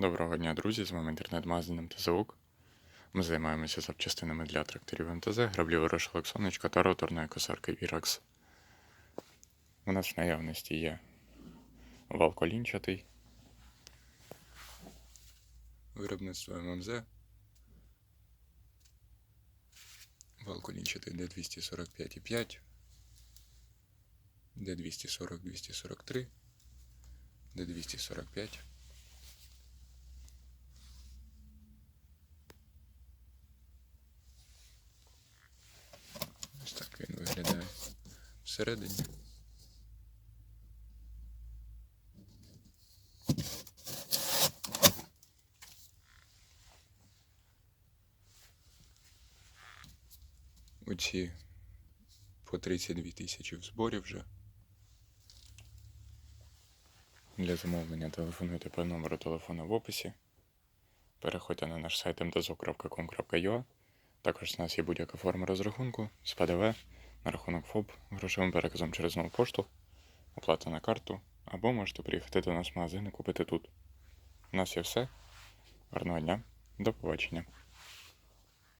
Доброго дня, друзі! З вами інтернет-магазин МТЗУК. Ми займаємося запчастинами для тракторів МТЗ, граблі вирушилок сонечка та роторної косарки Virax. У нас в наявності є вал колінчатий. Виробництво ММЗ. Вал колінчатий D245,5, D240-243, D245. Всередині. Оці по 32 тисячі в зборі вже. Для замовлення телефонуйте по номеру телефону в описі. Переходьте на наш сайт mtzo.com.ua. Також у нас є будь-яка форма розрахунку з ПДВ на рахунок ФОП грошовим переказом через нову пошту, оплата на карту, або можете приїхати до нас в магазин і купити тут. У нас є все. Гарного дня, до побачення.